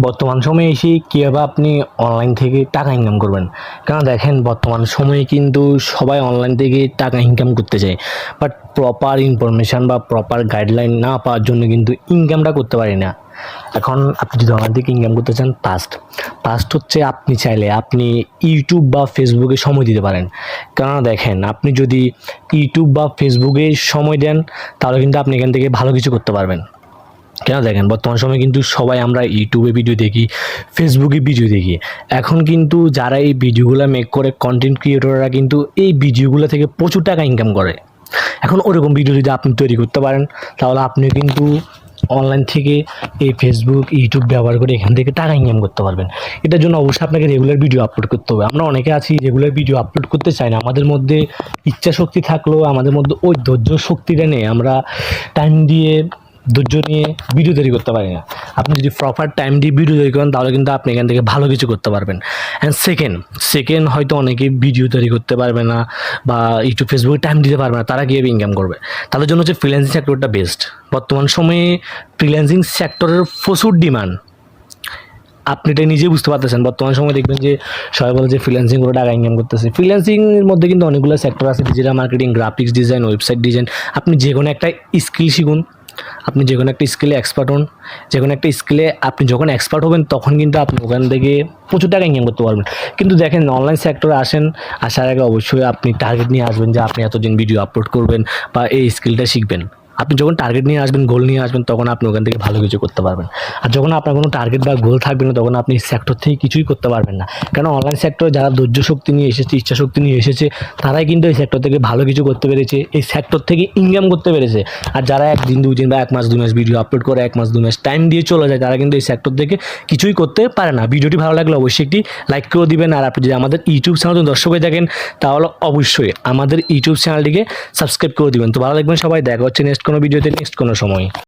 বর্তমান সময়ে এসে কীভাবে আপনি অনলাইন থেকে টাকা ইনকাম করবেন? কারণ দেখেন, বর্তমান সময়ে কিন্তু সবাই অনলাইন থেকে টাকা ইনকাম করতে চায়। বাট প্রপার ইনফরমেশান বা প্রপার গাইডলাইন না পাওয়ার জন্য কিন্তু ইনকামটা করতে পারি না। এখন আপনি যদি অনলাইন থেকে ইনকাম করতে চান পাস্ট পাস্ট হচ্ছে আপনি চাইলে আপনি ইউটিউব বা ফেসবুকে সময় দিতে পারেন। কেননা দেখেন, আপনি যদি ইউটিউব বা ফেসবুকে সময় দেন, তাহলে কিন্তু আপনি এখান থেকে ভালো কিছু করতে পারবেন। কেন দেখেন? বর্তমান সময়ে কিন্তু সবাই আমরা ইউটিউবে ভিডিও দেখি ফেসবুকে ভিডিও দেখি। এখন কিন্তু যারা এই ভিডিওগুলো মেক করে কন্টেন্ট ক্রিয়েটররা কিন্তু এই ভিডিওগুলো থেকে প্রচুর টাকা ইনকাম করে। এখন ওরকম ভিডিও যদি আপনি তৈরি করতে পারেন, তাহলে আপনি কিন্তু অনলাইন থেকে এই ফেসবুক ইউটিউব ব্যবহার করে এখান থেকে টাকা ইনকাম করতে পারবেন। এটার জন্য অবশ্যই আপনাকে রেগুলার ভিডিও আপলোড করতে হবে। আমরা অনেকে আছি রেগুলার ভিডিও আপলোড করতে চাই না। আমাদের মধ্যে ইচ্ছা শক্তি থাকলেও, আমাদের মধ্যে ওই ধৈর্য শক্তিটা নেই। আমরা টাইম দিয়ে ধৈর্য নিয়ে ভিডিও তৈরি করতে পারি না। আপনি যদি প্রপার টাইম দিয়ে ভিডিও তৈরি করেন, তাহলে কিন্তু আপনি এখান থেকে ভালো কিছু করতে পারবেন। অ্যান্ড সেকেন্ড সেকেন্ড হয়তো অনেকে ভিডিও তৈরি করতে পারবে না বা ইউটিউব ফেসবুকে টাইম দিতে পারবে না, তারা কীভাবে ইনকাম করবে? তাদের জন্য হচ্ছে ফ্রিল্যান্সিং সেক্টরটা বেস্ট বর্তমান সময়ে ফ্রিল্যান্সিং সেক্টরের প্রচুর ডিমান্ড আপনি এটা নিজে বুঝতে পারতেছেন। বর্তমান সময় দেখবেন যে সবাই বলে যে ফ্রিল্যান্সিং করে টাকা ইনকাম করতেছে। ফ্রিল্যান্সিংয়ের মধ্যে কিন্তু অনেকগুলো সেক্টর আছে digital marketing graphics design website design আপনি যে কোনো একটা স্কিল শিখুন আপনি যে কোনো একটা স্কিলে এক্সপার্ট হন, যে কোনো একটা স্কিলে আপনি যখন এক্সপার্ট হবেন, তখন কিন্তু আপনি ওখান থেকে প্রচুর টাকা ইনকাম করতে পারবেন। কিন্তু দেখেন অনলাইন সেক্টরে আসেন, আসার আগে অবশ্যই আপনি টার্গেট নিয়ে আসবেন যে আপনি এতদিন ভিডিও আপলোড করবেন বা এই স্কিলটা শিখবেন। আপনি যখন টার্গেট নিয়ে আসবেন গোল নিয়ে আসবেন, তখন আপনি ওখান থেকে ভালো কিছু করতে পারবেন। আর যখন আপনার কোনো টার্গেট বা গোল থাকবে না, তখন আপনি সেক্টর থেকে কিছুই করতে পারবেন না। কেন? অনলাইন সেক্টরে যারা ধৈর্য শক্তি নিয়ে এসেছে, ইচ্ছা শক্তি নিয়ে এসেছে, তারাই কিন্তু এই সেক্টর থেকে ভালো কিছু করতে পেরেছে, এই সেক্টর থেকে ইনকাম করতে পেরেছে। আর যারা একদিন দুই দিন বা এক মাস দু মাস ভিডিও আপলোড করে, এক মাস, দুই মাস টাইম দিয়ে চলে যায়, তারা কিন্তু এই সেক্টর থেকে কিছুই করতে পারে না। ভিডিওটি ভালো লাগলে অবশ্যই একটি লাইক করে দিবেন। আর আপনি যদি আমাদের ইউটিউব চ্যানেল দর্শক হয়ে থাকেন, তাহলে অবশ্যই আমাদের ইউটিউব চ্যানেলটিকে সাবস্ক্রাইব করে দিবেন। তো ভালো লাগবেন সবাই। দেখা হচ্ছে নেক্সট কোনো ভিডিওতে নেক্সট কোনো সময়।